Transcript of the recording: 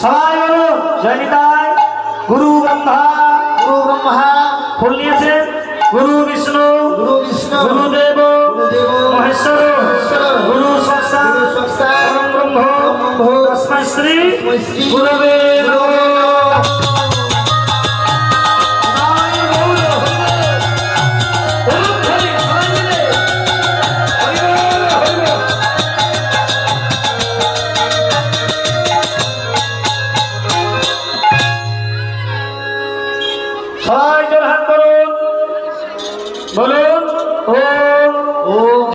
সবাই বলো জয়নিতায় গুরু ব্রহ্মা গুরু ব্রহ্মা ফুল নিয়েছেন গুরু বিষ্ণু তস্মাই শ্রী গুরবে সবাই জোর হাত করুন। বলুন ও।